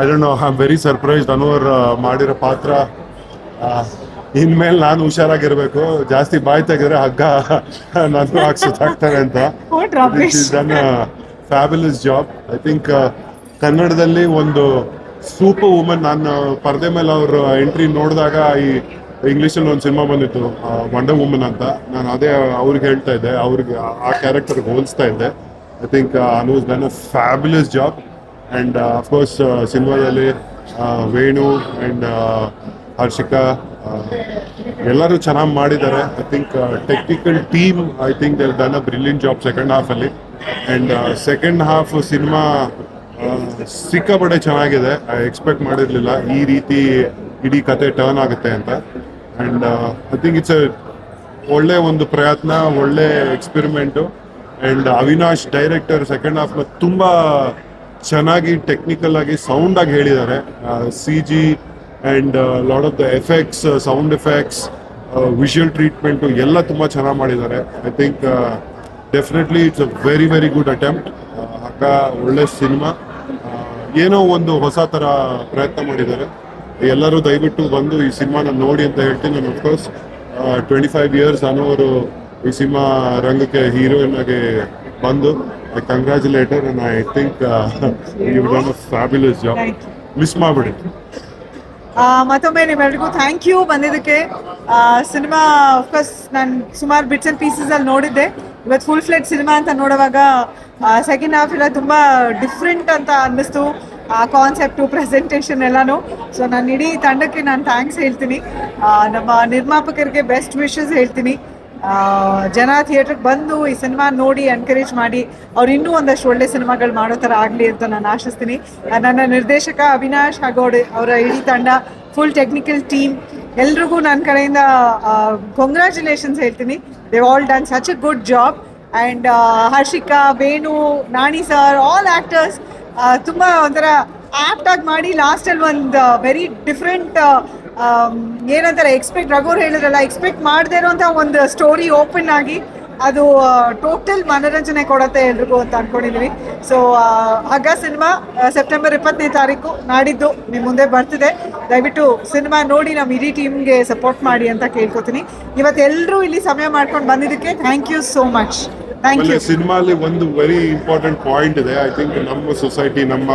I don't know I am very surprised ಅನುವರ್ ಮಾಡಿರೋ ಪಾತ್ರ ಇನ್ಮೇಲೆ ನಾನು ಹುಷಾರಾಗಿರ್ಬೇಕು. ಜಾಸ್ತಿ ಬಾಯ್ ತೆಗೆದ್ರೆ ಹಗ್ಗ ನಾನು ಹಾಕ್ಸುತ್ತಾಗ್ತಾರೆ ಅಂತ. ನನ್ನ. ಫ್ಯಾಬುಲಸ್ ಜಾಬ್ ಐ ಥಿಂಕ್ ಕನ್ನಡದಲ್ಲಿ ಒಂದು ಸೂಪರ್ ವುಮನ್. ನಾನು ಪರದೆ ಮೇಲೆ ಅವ್ರ ಎಂಟ್ರಿ ನೋಡಿದಾಗ ಈ ಇಂಗ್ಲೀಷಲ್ಲಿ ಒಂದು ಸಿನಿಮಾ ಬಂದಿತ್ತು ವಂಡರ್ ವುಮನ್ ಅಂತ. ನಾನು ಅದೇ ಅವ್ರಿಗೆ ಹೇಳ್ತಾ ಇದ್ದೆ ಅವ್ರಿಗೆ ಆ- ಕ್ಯಾರೆಕ್ಟರ್ ಕ್ಯಾರೆಕ್ಟರ್ಗೆ ಹೋಲಿಸ್ತಾ ಇದ್ದೆ. I think Anu's done a fabulous job and of course ಸಿನಿಮಾದಲ್ಲಿ ವೇಣು ಆ್ಯಂಡ್ ಹರ್ಷಿಕಾ ಎಲ್ಲರೂ ಚೆನ್ನಾಗಿ ಮಾಡಿದ್ದಾರೆ. I think technical team I think they done a brilliant job second ಹಾಫಲ್ಲಿ and second half cinema ಸಿಕ್ಕಾಪಟ್ಟೆ ಚೆನ್ನಾಗಿದೆ. ಐ ಎಕ್ಸ್ಪೆಕ್ಟ್ ಮಾಡಿರಲಿಲ್ಲ. ಈ ರೀತಿ ಇಡೀ ಕತೆ ಟರ್ನ್ ಆಗುತ್ತೆ ಅಂತ. And I think it's a ಒಳ್ಳೆ ಒಂದು ಪ್ರಯತ್ನ, ಒಳ್ಳೆ experiment and Avinash director second ಹಾಫ್ನ ತುಂಬ ಚೆನ್ನಾಗಿ ಟೆಕ್ನಿಕಲ್ ಆಗಿ ಸೌಂಡ್ ಆಗಿ ಹೇಳಿದ್ದಾರೆ. C G and lot of the effects sound effects visual treatment ಎಲ್ಲ ತುಂಬ ಚೆನ್ನಾಗಿ ಮಾಡಿದ್ದಾರೆ. I think definitely it's a very very good attempt ಅಕ್ಕ, ಒಳ್ಳೆ ಸಿನಿಮಾ ಏನೋ ಒಂದು ಹೊಸ ಥರ ಪ್ರಯತ್ನ ಮಾಡಿದ್ದಾರೆ. ಎಲ್ಲರೂ ದಯವಿಟ್ಟು ಬಂದು ಈ ಸಿನಿಮಾನ ನೋಡಿ ಅಂತ ಹೇಳ್ತೀನಿ. ನಾನು ಅಫ್ಕೋರ್ಸ್ ಟ್ವೆಂಟಿ ಫೈವ್ ಇಯರ್ಸ್ ಅನ್ನೋರು ಈ ಸಿನಿಮಾ ರಂಗಕ್ಕೆ ಹೀರೋಯಿನ್ ಆಗಿ ಬಂದು I congratulate her and I think you done a fabulous job Thank miss ಮಾಡಿಬಿಡಿ ಆ, ಮತ್ತೊಮ್ಮೆ ನಿಮ್ಮೆಲ್ರಿಗೂ ಥ್ಯಾಂಕ್ ಯು ಬಂದಿದ್ದಕ್ಕೆ ಸಿನಿಮಾ ಅಫ್ಕೋರ್ಸ್ ನಾನು ಸುಮಾರು ಬಿಟ್ಸ್ ಆ್ಯಂಡ್ ಪೀಸಸ್ ಅಲ್ಲಿ ನೋಡಿದ್ದೆ. ಇವತ್ತು ಫುಲ್ ಫ್ಲೆಟ್ ಸಿನಿಮಾ ಅಂತ ನೋಡುವಾಗ ಸೆಕೆಂಡ್ ಹಾಫ್ ಎಲ್ಲ ತುಂಬ ಡಿಫ್ರೆಂಟ್ ಅಂತ ಅನ್ನಿಸ್ತು. ಆ ಕಾನ್ಸೆಪ್ಟು ಪ್ರೆಸೆಂಟೇಷನ್ ಎಲ್ಲನೂ. ಸೊ ನಾನು ಇಡೀ ತಂಡಕ್ಕೆ ನಾನು ಥ್ಯಾಂಕ್ಸ್ ಹೇಳ್ತೀನಿ. ನಮ್ಮ ನಿರ್ಮಾಪಕರಿಗೆ ಬೆಸ್ಟ್ ವಿಷಸ್ ಹೇಳ್ತೀನಿ. ಜನ ಥಿಯೇಟ್ರಿಗೆ ಬಂದು ಈ ಸಿನಿಮಾ ನೋಡಿ ಎನ್ಕರೇಜ್ ಮಾಡಿ, ಅವ್ರು ಇನ್ನೂ ಒಂದಷ್ಟು ಒಳ್ಳೆ ಸಿನಿಮಾಗಳು ಮಾಡೋ ಥರ ಆಗಲಿ ಅಂತ ನಾನು ಆಶಿಸ್ತೀನಿ. ನನ್ನ ನಿರ್ದೇಶಕ ಅವಿನಾಶ್ ಹಾಗೋಡ್ ಅವರ ಇಡೀ ತಂಡ ಫುಲ್ ಟೆಕ್ನಿಕಲ್ ಟೀಮ್ ಎಲ್ರಿಗೂ ನನ್ನ ಕಡೆಯಿಂದ ಕಂಗ್ರ್ಯಾಚುಲೇಷನ್ಸ್ ಹೇಳ್ತೀನಿ. They all done such a good job and Harshika, Venu, Nani sir all actors ತುಂಬ ಒಂಥರ ಆ್ಯಪ್ಟಾಗಿ ಮಾಡಿ ಲಾಸ್ಟಲ್ಲಿ ಒಂದು ವೆರಿ ಡಿಫ್ರೆಂಟ್ ಏನಂತಾರೆ ಎಕ್ಸ್ಪೆಕ್ಟ್ ರಘುವ್ರು ಹೇಳಿದ್ರಲ್ಲ ಎಕ್ಸ್ಪೆಕ್ಟ್ ಮಾಡದೇ ಇರೋಂಥ ಒಂದು ಸ್ಟೋರಿ ಓಪನ್ ಆಗಿ ಅದು ಟೋಟಲ್ ಮನೋರಂಜನೆ ಕೊಡುತ್ತೆ ಎಲ್ರಿಗೂ ಅಂತ ಅನ್ಕೊಂಡಿದೀವಿ. ಸೊ ಹಗ್ಗ ಸಿನಿಮಾ ಸೆಪ್ಟೆಂಬರ್ ಇಪ್ಪತ್ತನೇ ತಾರೀಕು ನಾಡಿದ್ದು ನಿಮ್ಮ ಮುಂದೆ ಬರ್ತಿದೆ. ದಯವಿಟ್ಟು ಸಿನಿಮಾ ನೋಡಿ ನಮ್ಮ ಇಡೀ ಟೀಮ್ಗೆ ಸಪೋರ್ಟ್ ಮಾಡಿ ಅಂತ ಕೇಳ್ಕೊತೀನಿ. ಇವತ್ತೆಲ್ಲರೂ ಇಲ್ಲಿ ಸಮಯ ಮಾಡ್ಕೊಂಡು ಬಂದಿದ್ದಕ್ಕೆ thank you so much thank you you ಅಲ್ಲಿ ಒಂದು ವೆರಿ ಇಂಪಾರ್ಟೆಂಟ್ ಪಾಯಿಂಟ್ ಇದೆ. ಐ ಥಿಂಕ್ ನಮ್ಮ ಸೊಸೈಟಿ ನಮ್ಮ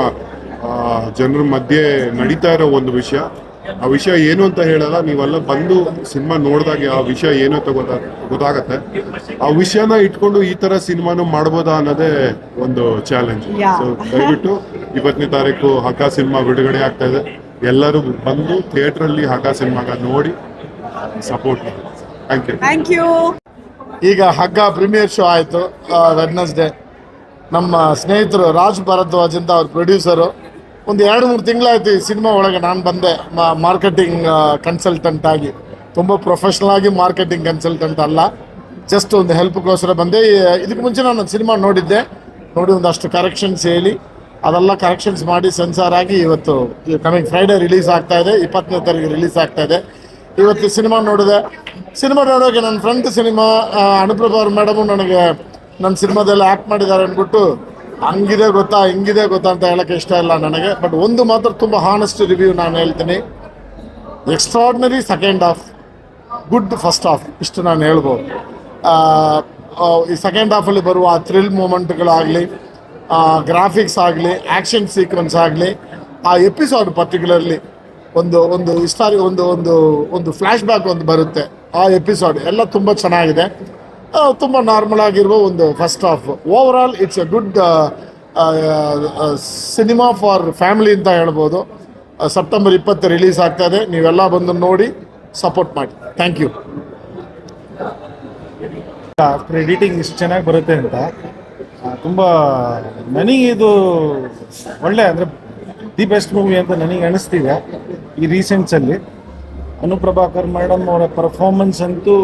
ಜನರ ಮಧ್ಯೆ ನಡೀತಾ ಇರೋ ಒಂದು ವಿಷಯ. ಆ ವಿಷಯ ಏನು ಅಂತ ಹೇಳಲ್ಲ ನೀವೆಲ್ಲ ಬಂದು ಸಿನಿಮಾ ನೋಡಿದಾಗ ಆ ವಿಷಯ ಏನು ಅಂತ ಗೊತ್ತಾ ಗೊತ್ತಾಗತ್ತೆ. ಆ ವಿಷಯನ ಇಟ್ಕೊಂಡು ಈ ತರ ಸಿನಿಮಾನು ಮಾಡ್ಬೋದಾ ಅನ್ನೋದೇ ಒಂದು ಚಾಲೆಂಜ್. ಸೊ ದಯವಿಟ್ಟು ಇಪ್ಪತ್ತನೇ ತಾರೀಕು ಹಗ್ಗ ಸಿನಿಮಾ ಬಿಡುಗಡೆ ಆಗ್ತಾ ಇದೆ. ಎಲ್ಲರೂ ಬಂದು ಥಿಯೇಟರ್ ಅಲ್ಲಿ ಹಗ್ಗ ಸಿನಿಮಾಗ ನೋಡಿ ಸಪೋರ್ಟ್ ಮಾಡಿ. ಥ್ಯಾಂಕ್ ಯು ಥ್ಯಾಂಕ್ ಯು ಈಗ ಹಗ್ಗ ಪ್ರೀಮಿಯರ್ ಶೋ ಆಯಿತು ವೆಡ್ನೆಸ್ಡೇ ನಮ್ಮ ಸ್ನೇಹಿತರು ರಾಜ್ ಭರದ್ವಾಜ್ ಅಂತ ಅವ್ರ ಪ್ರೊಡ್ಯೂಸರು ಒಂದು ಎರಡು ಮೂರು ತಿಂಗಳಾಯ್ತು ಈ ಸಿನಿಮಾ ಒಳಗೆ ನಾನು ಬಂದೆ. ಮಾರ್ಕೆಟಿಂಗ್ ಕನ್ಸಲ್ಟೆಂಟ್ ಆಗಿ. ತುಂಬ ಪ್ರೊಫೆಷ್ನಲ್ ಆಗಿ ಮಾರ್ಕೆಟಿಂಗ್ ಕನ್ಸಲ್ಟೆಂಟ್ ಅಲ್ಲ. ಜಸ್ಟ್ ಒಂದು ಹೆಲ್ಪ್ಗೋಸ್ಕರ ಬಂದೆ. ಇದಕ್ಕೆ ಮುಂಚೆ ನಾನು ಒಂದು ಸಿನಿಮಾ ನೋಡಿದ್ದೆ. ನೋಡಿ ಒಂದಷ್ಟು ಕರೆಕ್ಷನ್ಸ್ ಹೇಳಿ. ಅದೆಲ್ಲ ಕರೆಕ್ಷನ್ಸ್ ಮಾಡಿ ಸೆನ್ಸಾರ್ ಆಗಿ ಇವತ್ತು ಕಮಿಂಗ್ ಫ್ರೈಡೇ ರಿಲೀಸ್ ಆಗ್ತಾ ಇದೆ. ಇಪ್ಪತ್ತನೇ ತಾರೀಕು ರಿಲೀಸ್ ಆಗ್ತಾ ಇದೆ. ಇವತ್ತು ಸಿನಿಮಾ ನೋಡಿದೆ. ಸಿನಿಮಾ ನೋಡೋಕೆ ನನ್ನ ಫ್ರೆಂಡ್ ಸಿನಿಮಾ ಅನುಪ್ರಭಾ ಅವ್ರ ಮೇಡಮು ನನಗೆ ನನ್ನ ಸಿನಿಮಾದಲ್ಲಿ ಆ್ಯಕ್ಟ್ ಮಾಡಿದ್ದಾರೆ ಅಂದ್ಬಿಟ್ಟು ಹಂಗಿದೆ ಗೊತ್ತಾ, ಹಿಂಗಿದೆ ಗೊತ್ತಾ ಅಂತ ಹೇಳಕ್ಕೆ ಇಷ್ಟ ಇಲ್ಲ ನನಗೆ. ಬಟ್ ಒಂದು ಮಾತ್ರ ತುಂಬ ಹಾನೆಸ್ಟ್ ರಿವ್ಯೂ ನಾನು ಹೇಳ್ತೀನಿ. Extraordinary second half good first half ಇಷ್ಟು ನಾನು ಹೇಳ್ಬೋದು. ಈ ಸೆಕೆಂಡ್ ಹಾಫಲ್ಲಿ ಬರುವ ಆ ಥ್ರಿಲ್ ಮೂಮೆಂಟ್ಗಳಾಗಲಿ ಗ್ರಾಫಿಕ್ಸ್ ಆಗಲಿ ಆ್ಯಕ್ಷನ್ ಸೀಕ್ವೆನ್ಸ್ ಆಗಲಿ, ಆ ಎಪಿಸೋಡ್ ಪರ್ಟಿಕ್ಯುಲರ್ಲಿ ಒಂದು ಒಂದು ಹಿಸ್ಟಾರಿ ಒಂದು ಒಂದು ಒಂದು ಫ್ಲ್ಯಾಶ್ ಬ್ಯಾಕ್ ಒಂದು ಬರುತ್ತೆ. ಆ ಎಪಿಸೋಡ್ ಎಲ್ಲ ತುಂಬ ಚೆನ್ನಾಗಿದೆ. ತುಂಬ ನಾರ್ಮಲ್ ಆಗಿರುವ ಒಂದು first half over all it's a good cinema for family ಅಂತ ಹೇಳ್ಬೋದು. ಸೆಪ್ಟೆಂಬರ್ ಇಪ್ಪತ್ತು ರಿಲೀಸ್ ಆಗ್ತಾ ಇದೆ. ನೀವೆಲ್ಲ ಬಂದು ನೋಡಿ ಸಪೋರ್ಟ್ ಮಾಡಿ. ಥ್ಯಾಂಕ್ ಯು ಎಡಿಟಿಂಗ್ ಇಷ್ಟು ಚೆನ್ನಾಗಿ ಬರುತ್ತೆ ಅಂತ. ತುಂಬ, ನನಗೆ ಇದು ಒಳ್ಳೆ, ಅಂದರೆ ದಿ ಬೆಸ್ಟ್ ಮೂವಿ ಅಂತ ನನಗೆ ಅನಿಸ್ತಿದೆ ಈ ರೀಸೆಂಟ್ಸಲ್ಲಿ ಅನುಪ್ರಭಾಕರ್ ಮೇಡಮ್ ಅವರ ಪರ್ಫಾರ್ಮೆನ್ಸ್ ಅಂತೂ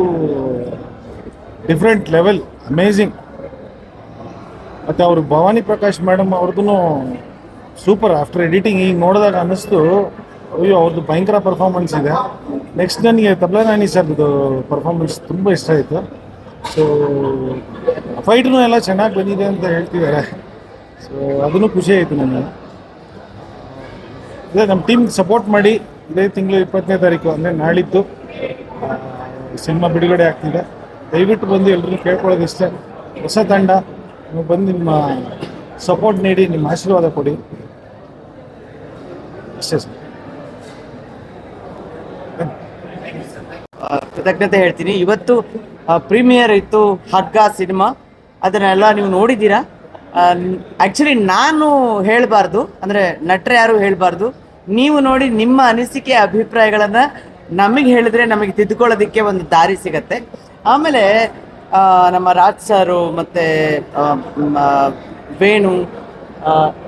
ಡಿಫ್ರೆಂಟ್ ಲೆವೆಲ್ ಅಮೇಝಿಂಗ್ ಮತ್ತು ಅವರು ಭವಾನಿ ಪ್ರಕಾಶ್ ಮೇಡಮ್ ಅವ್ರದ್ದು ಸೂಪರ್ ಆಫ್ಟರ್ ಎಡಿಟಿಂಗ್ ಈಗ ನೋಡಿದಾಗ ಅನ್ನಿಸ್ತು, ಅಯ್ಯೋ ಅವ್ರದ್ದು ಭಯಂಕರ ಪರ್ಫಾರ್ಮೆನ್ಸ್ ಇದೆ. ನೆಕ್ಸ್ಟ್ ನನಗೆ ತಬ್ಲಾ ನಾನಿ ಸರ್ದು ಪರ್ಫಾರ್ಮೆನ್ಸ್ ತುಂಬ ಇಷ್ಟ ಆಯಿತು. ಸೊ ಫೈಟ್ನು ಎಲ್ಲ ಚೆನ್ನಾಗಿ ಬಂದಿದೆ ಅಂತ ಹೇಳ್ತಿದ್ದಾರೆ. ಸೊ ಅದನ್ನು ಖುಷಿ ಆಯಿತು ನನಗೆ. ಇದೇ ನಮ್ಮ ಟೀಮ್ಗೆ ಸಪೋರ್ಟ್ ಮಾಡಿ, ಇದೇ ತಿಂಗಳು ಇಪ್ಪತ್ತನೇ ತಾರೀಕು, ಅಂದರೆ ನಾಳಿದ್ದು ಸಿನಿಮಾ ಬಿಡುಗಡೆ ಆಗ್ತಿದೆ. ದಯವಿಟ್ಟು ಬಂದು ಎಲ್ಲರೂ ಕೇಳ್ಕೊಳ್ಳೋದಿಷ್ಟೇ ಹೊಸ ತಂಡ, ನೀವು ಬಂದು ನಿಮ್ಮ ಸಪೋರ್ಟ್ ನೀಡಿ, ನಿಮ್ಮ ಆಶೀರ್ವಾದ ಕೊಡಿ. ಅಷ್ಟೇ ಸರ್. ಕೃತಜ್ಞತೆ ಹೇಳ್ತೀನಿ. ಇವತ್ತು ಪ್ರೀಮಿಯರ್ ಇತ್ತು ಹಗ್ಗ ಸಿನಿಮಾ. ಅದನ್ನೆಲ್ಲ ನೀವು ನೋಡಿದ್ದೀರಾ? ಆ್ಯಕ್ಚುಲಿ ನಾನು ಹೇಳಬಾರ್ದು. ಅಂದರೆ ನಟರು ಯಾರು ಹೇಳಬಾರ್ದು. ನೀವು ನೋಡಿ ನಿಮ್ಮ ಅನಿಸಿಕೆ, ಅಭಿಪ್ರಾಯಗಳನ್ನು ನಮಗೆ ಹೇಳಿದ್ರೆ ನಮಗೆ ತಿದ್ದುಕೊಳ್ಳೋದಕ್ಕೆ ಒಂದು ದಾರಿ ಸಿಗತ್ತೆ. ಆಮೇಲೆ ನಮ್ಮ ರಾಜ್ ಸಾರು ಮತ್ತೆ ವೇಣು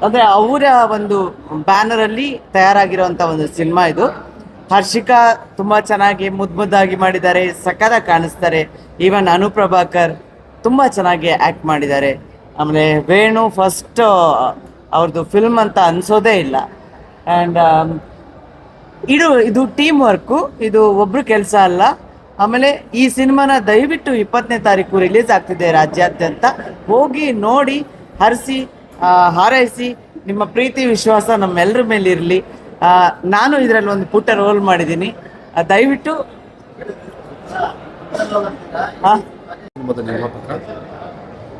ಅಂದ್ರೆ ಅವರ ಒಂದು ಬ್ಯಾನರಲ್ಲಿ ತಯಾರಾಗಿರುವಂತ ಒಂದು ಸಿನಿಮಾ ಇದು. ಹರ್ಷಿಕಾ ತುಂಬಾ ಚೆನ್ನಾಗಿ ಮುದ್ ಮುದ್ದಾಗಿ ಮಾಡಿದ್ದಾರೆ ಸಕದ ಕಾಣಿಸ್ತಾರೆ. ಈವನ್ ಅನುಪ್ರಭಾಕರ್ ತುಂಬಾ ಚೆನ್ನಾಗಿ ಆಕ್ಟ್ ಮಾಡಿದ್ದಾರೆ. ಆಮೇಲೆ ವೇಣು ಫಸ್ಟ್ ಅವ್ರದ್ದು ಫಿಲ್ಮ್ ಅಂತ ಅನ್ಸೋದೇ ಇಲ್ಲ. ಆ್ಯಂಡ್ ಇದು ಇದು ಟೀಮ್ ವರ್ಕು ಇದು ಒಬ್ರು ಕೆಲಸ ಅಲ್ಲ. ಆಮೇಲೆ ಈ ಸಿನಿಮಾನ ದಯವಿಟ್ಟು ಇಪ್ಪತ್ತನೇ ತಾರೀಕು ರಿಲೀಸ್ ಆಗ್ತಿದೆ ರಾಜ್ಯಾದ್ಯಂತ. ಹೋಗಿ ನೋಡಿ, ಹರಿಸಿ ಹಾರೈಸಿ, ನಿಮ್ಮ ಪ್ರೀತಿ, ವಿಶ್ವಾಸ ನಮ್ಮೆಲ್ಲರ ಮೇಲೆ ಇರಲಿ. ನಾನು ಇದರಲ್ಲಿ ಒಂದು ಪುಟ್ಟ ರೋಲ್ ಮಾಡಿದ್ದೀನಿ. ದಯವಿಟ್ಟು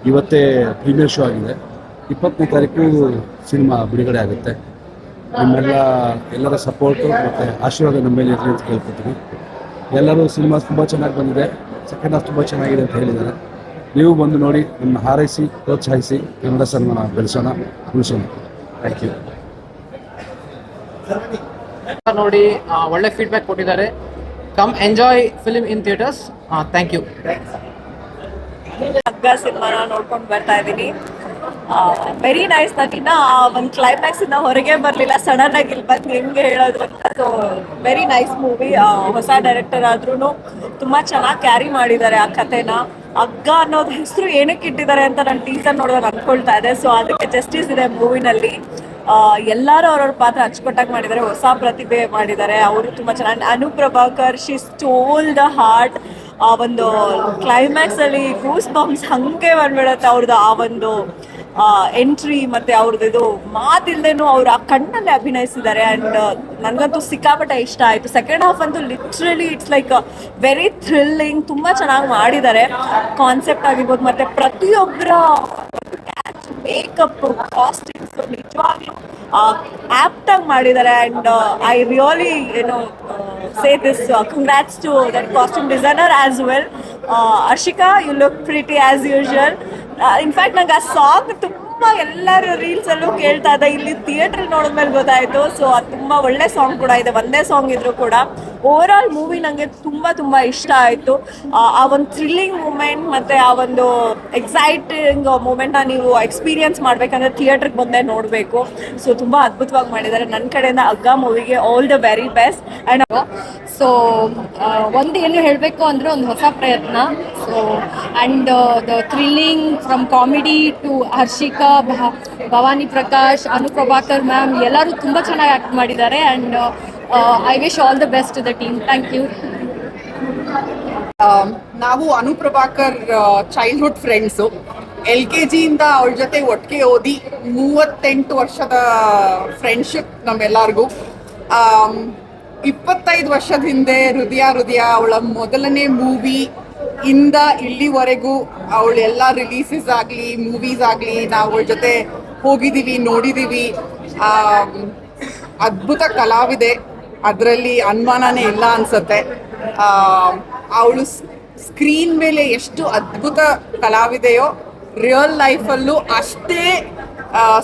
ಇವತ್ತೇ ಪ್ರೀಮಿಯರ್ ಶೋ ಆಗಿದೆ. ಇಪ್ಪತ್ತನೇ ತಾರೀಕು ಸಿನಿಮಾ ಬಿಡುಗಡೆ ಆಗುತ್ತೆ. ನಿಮ್ಮೆಲ್ಲ ಎಲ್ಲರ ಸಪೋರ್ಟು ಮತ್ತು ಆಶೀರ್ವಾದ ನಮ್ಮ ಮೇಲೆ ಇರಲಿ ಅಂತ ಕೇಳ್ಕೊತೀನಿ. ಎಲ್ಲರೂ ಸಿನಿಮಾ ತುಂಬ ಚೆನ್ನಾಗಿ ಬಂದಿದೆ. ಸೆಕೆಂಡ್ ಹಾಫ್ ತುಂಬ ಚೆನ್ನಾಗಿದೆ ಅಂತ ಹೇಳಿದ್ದಾರೆ. ನೀವು ಬಂದು ನೋಡಿ ನಿಮ್ಮ ಹಾರೈಸಿ ಪ್ರೋತ್ಸಾಹಿಸಿ ಕನ್ನಡ ಸಿನಿಮಾ ಬೆಳೆಸೋಣ. ಉಳಿಸೋಣ ಥ್ಯಾಂಕ್ ಯು ನೋಡಿ ಒಳ್ಳೆ ಫೀಡ್ಬ್ಯಾಕ್ ಕೊಟ್ಟಿದ್ದಾರೆ. Come enjoy film in theatres thank you Hagga ಸಿನಿಮಾನ ನೋಡ್ಕೊಂಡು ಬರ್ತಾ ಇದ್ದೀನಿ. ವೆರಿ ನೈಸ್ ನನಗಿನ್ನ ಒಂದು ಕ್ಲೈಮ್ಯಾಕ್ಸ್ ಇಂದ ಹೊರಗೆ ಬರಲಿಲ್ಲ. ಸಡನ್ ಆಗಿ ಬಂದು ಹೆಂಗೆ ಹೇಳೋದು ಅಂತ. ಸೊ ವೆರಿ ನೈಸ್ ಮೂವಿ ಹೊಸ ಡೈರೆಕ್ಟರ್ ಆದ್ರೂ ತುಂಬಾ ಚೆನ್ನಾಗಿ ಕ್ಯಾರಿ ಮಾಡಿದ್ದಾರೆ ಆ ಕಥೆನ. ಅಗ್ಗ ಅನ್ನೋದು ಹೆಸರು ಏನಕ್ಕೆ ಇಟ್ಟಿದ್ದಾರೆ ಅಂತ ನಾನು ಟೀಸರ್ ನೋಡಿದಾಗ ಅನ್ಕೊಳ್ತಾ ಇದೆ. ಸೊ ಅದಕ್ಕೆ ಜಸ್ಟಿಸ್ ಇದೆ ಮೂವಿನಲ್ಲಿ. ಎಲ್ಲರೂ ಅವ್ರವ್ರ ಪಾತ್ರ ಅಚ್ಚುಕಟ್ಟಾಗಿ ಮಾಡಿದ್ದಾರೆ. ಹೊಸ ಪ್ರತಿಭೆ ಮಾಡಿದ್ದಾರೆ. ಅವರು ತುಂಬ ಚೆನ್ನಾಗಿ Anu Prabhakar she stole the heart ಆ ಒಂದು ಕ್ಲೈಮ್ಯಾಕ್ಸ್ ಅಲ್ಲಿ ಗೂಸ್ ಬಾಂಬ್ಸ್ ಹಂಗೆ ಬಂದ್ಬಿಡತ್ತೆ ಅವ್ರದ್ದು ಆ ಒಂದು ಎಂಟ್ರಿ ಮತ್ತೆ ಅವ್ರದ್ದು ಇದು ಮಾತಿಲ್ದೇನು ಅವ್ರು ಆ ಕಣ್ಣಲ್ಲಿ ಅಭಿನಯಿಸಿದ್ದಾರೆ ಅಂಡ್ ನನಗಂತೂ ಸಿಕ್ಕಾಪಟ್ಟೆ ಇಷ್ಟ ಆಯ್ತು. ಸೆಕೆಂಡ್ ಹಾಫ್ ಅಂತೂ literally it's like very thrilling ತುಂಬಾ ಚೆನ್ನಾಗಿ ಮಾಡಿದ್ದಾರೆ. ಕಾನ್ಸೆಪ್ಟ್ ಆಗಿರ್ಬೋದು, ಮತ್ತೆ ಪ್ರತಿಯೊಬ್ಬರ ಮೇಕಪ್ ಕಾಸ್ಟ್ಯೂಮ್ಸ್ ನಿಜವಾಗ್ಲೂ ಆಪ್ಟ್ ಆಗಿ ಮಾಡಿದ್ದಾರೆ ಅಂಡ್ ಐ ರಿಯಲಿ ಏನು say this congrats to that costume designer as well Harshika you look pretty as usual in fact ನಂಗೆ ಆ ಸಾಂಗ್ ತುಂಬ ಎಲ್ಲರೂ ರೀಲ್ಸ್ ಅಲ್ಲೂ ಕೇಳ್ತಾ ಇದ್ದ. ಇಲ್ಲಿ ಥಿಯೇಟ್ರಲ್ಲಿ ನೋಡಿದ್ಮೇಲೆ ಗೊತ್ತಾಯ್ತು. ಸೊ ಅದು ತುಂಬ ಒಳ್ಳೆ ಸಾಂಗ್ ಕೂಡ ಇದೆ. ಒಂದೇ ಸಾಂಗ್ ಇದ್ರು ಕೂಡ. ಓವರ್ ಆಲ್ ಮೂವಿ ನನಗೆ ತುಂಬ ತುಂಬ ಇಷ್ಟ ಆಯಿತು. ಆ ಒಂದು ಥ್ರಿಲ್ಲಿಂಗ್ ಮೂಮೆಂಟ್ ಮತ್ತು ಆ ಒಂದು ಎಕ್ಸೈಟಿಂಗ್ ಮೂಮೆಂಟ್ನ ನೀವು ಎಕ್ಸ್ಪೀರಿಯನ್ಸ್ ಮಾಡಬೇಕಂದ್ರೆ ಥಿಯೇಟ್ರಿಗೆ ಬಂದೇ ನೋಡಬೇಕು. ಸೊ ತುಂಬ ಅದ್ಭುತವಾಗಿ ಮಾಡಿದ್ದಾರೆ. ನನ್ನ ಕಡೆಯಿಂದ Hagga ಮೂವಿಗೆ all the very best and so ಒಂದು ಏನು ಹೇಳಬೇಕು ಅಂದರೆ ಒಂದು ಹೊಸ ಪ್ರಯತ್ನ. So and the thrilling from comedy to Harshika Bhavani Prakash, Anu Prabhakar ma'am ಎಲ್ಲರೂ ತುಂಬ ಚೆನ್ನಾಗಿ ಆ್ಯಕ್ಟ್ ಮಾಡಿದ್ದಾರೆ. And I wish all the best to the team thank you ನಾವು Anu Prabhakar childhood friends L K ಜಿಯಿಂದ ಅವ್ರ ಜೊತೆ ಒಟ್ಟಿಗೆ ಓದಿ ಮೂವತ್ತೆಂಟು ವರ್ಷದ ಫ್ರೆಂಡ್ಶಿಪ್ ನಮ್ಮೆಲ್ಲರಿಗೂ. ಆಮ್, ಇಪ್ಪತ್ತೈದು ವರ್ಷದ ಹಿಂದೆ ಹೃದಯ ಹೃದಯ ಅವಳ ಮೊದಲನೇ ಮೂವಿ ಇಂದ ಇಲ್ಲಿವರೆಗೂ ಅವಳ ಎಲ್ಲ ರಿಲೀಸಸ್ ಆಗಲಿ ಮೂವೀಸ್ ಆಗಲಿ ನಾವು ಅವಳ ಜೊತೆ ಹೋಗಿದ್ದೀವಿ ನೋಡಿದ್ದೀವಿ ಆಮ್, ಅದ್ಭುತ ಕಲಾವಿದೆ. ಅದರಲ್ಲಿ ಅನುಮಾನನೇ ಇಲ್ಲ ಅನ್ಸತ್ತೆ. ಅವಳು ಸ್ಕ್ರೀನ್ ಮೇಲೆ ಎಷ್ಟು ಅದ್ಭುತ ಕಲಾವಿದೆಯೋ ರಿಯಲ್ ಲೈಫಲ್ಲೂ ಅಷ್ಟೇ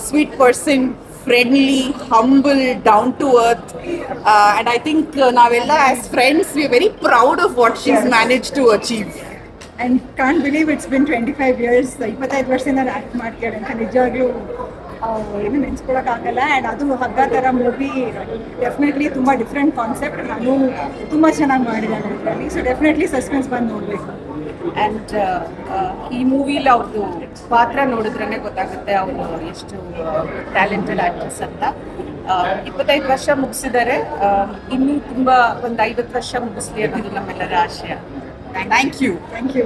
sweet person friendly humble down to earth and I think ನಾವೆಲ್ಲ as friends we very proud of what she's is manage to achieve and can't believe it's been twenty five years ಇಪ್ಪತ್ತೈದು ವರ್ಷದಿಂದ ನಾನು act ಮಾಡ್ತಾಳೆ ಅಂತ. ನಿಜವಾಗ್ಲೂ ಏನು ನೆನ್ಸ್ಕೊಳಕ್ಕಾಗಲ್ಲ. And ಅದು ಹಗ್ಗ ಥರ ಮೂವಿ ಡೆಫಿನೆಟ್ಲಿ ತುಂಬ ಡಿಫ್ರೆಂಟ್ ಕಾನ್ಸೆಪ್ಟ್ ನಾನು ತುಂಬ ಚೆನ್ನಾಗಿ ಮಾಡಿದ್ದಾರೆ ಅದರಲ್ಲಿ. ಸೊ ಡೆಫಿನೆಟ್ಲಿ ಸಸ್ಪೆನ್ಸ್ ಬಂದು ನೋಡಬೇಕು. ಆ್ಯಂಡ್ ಈ ಮೂವಿಲಿ ಅವ್ರದ್ದು ಪಾತ್ರ ನೋಡಿದ್ರೇ ಗೊತ್ತಾಗುತ್ತೆ ಅವರು ಎಷ್ಟು ಟ್ಯಾಲೆಂಟೆಡ್ ಆಕ್ಟರ್ಸ್ ಅಂತ. ಇಪ್ಪತ್ತೈದು ವರ್ಷ ಮುಗಿಸಿದ್ದಾರೆ ಇನ್ನೂ ತುಂಬ ಒಂದು ಐವತ್ತು ವರ್ಷ ಮುಗಿಸ್ಲಿ ಅನ್ನೋದು ನಮ್ಮೆಲ್ಲರ ಆಶಯ. Thank you thank you